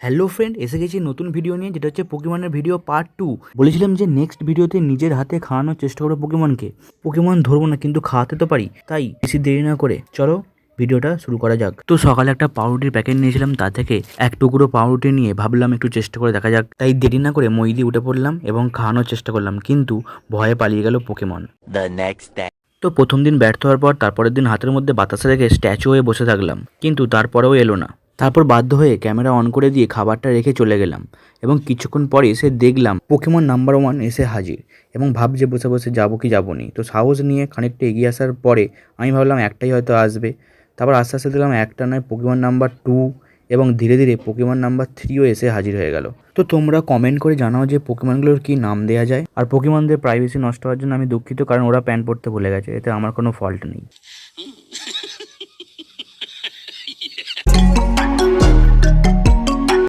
Hello friend এসে গেছি নতুন ভিডিও নিয়ে যেটা হচ্ছে পোকেমনের ভিডিও পার্ট টু বলেছিলাম যে নেক্সট ভিডিওতে নিজের হাতে খাওয়ানোর চেষ্টা করব পোকেমনকে পোকেমন ধরবো না কিন্তু খাওয়াতে তো পারি। তাই বেশি দেরি না করে চলো ভিডিওটা শুরু করা যাক। তো সকালে একটা পাউরুটির প্যাকেট নিয়েছিলাম তা থেকে এক টুকরো পাউরুটি নিয়ে ভাবলাম একটু চেষ্টা করে দেখা যাক। তাই দেরি না করে মই দিয়ে উঠে পড়লাম এবং খাওয়ানোর চেষ্টা করলাম কিন্তু ভয়ে পালিয়ে গেল পোকেমন. তো প্রথম দিন ব্যর্থ হওয়ার পর তারপরের দিন হাতের মধ্যে বাতাসে রেখে স্ট্যাচু হয়ে বসে থাকলাম কিন্তু তারপরেও এলো না। তারপর বাধ্য হয়ে ক্যামেরা অন করে দিয়ে খাবারটা রেখে চলে গেলাম এবং কিছুক্ষণ পরে এসে দেখলাম পোকেমন নাম্বার ওয়ান এসে হাজির এবং ভাবছে বসে বসে যাব কি যাব নি। তো সাহস নিয়ে খানিকটা এগিয়ে আসার পরে আমি ভাবলাম একটাই হয়তো আসবে। তারপর আস্তে আস্তে দেখলাম একটা নয় পোকেমন নাম্বার টু এবং ধীরে ধীরে পোকেমন নাম্বার থ্রিও এসে হাজির হয়ে গেল। তো তোমরা কমেন্ট করে জানাও যে পোকেমনগুলোর কি নাম দেওয়া যায়। আর পোকেমনদের প্রাইভেসি নষ্ট হওয়ার জন্য আমি দুঃখিত কারণ ওরা প্যান্ট পরতে ভুলে গেছে, এতে আমার কোনো ফল্ট নেই।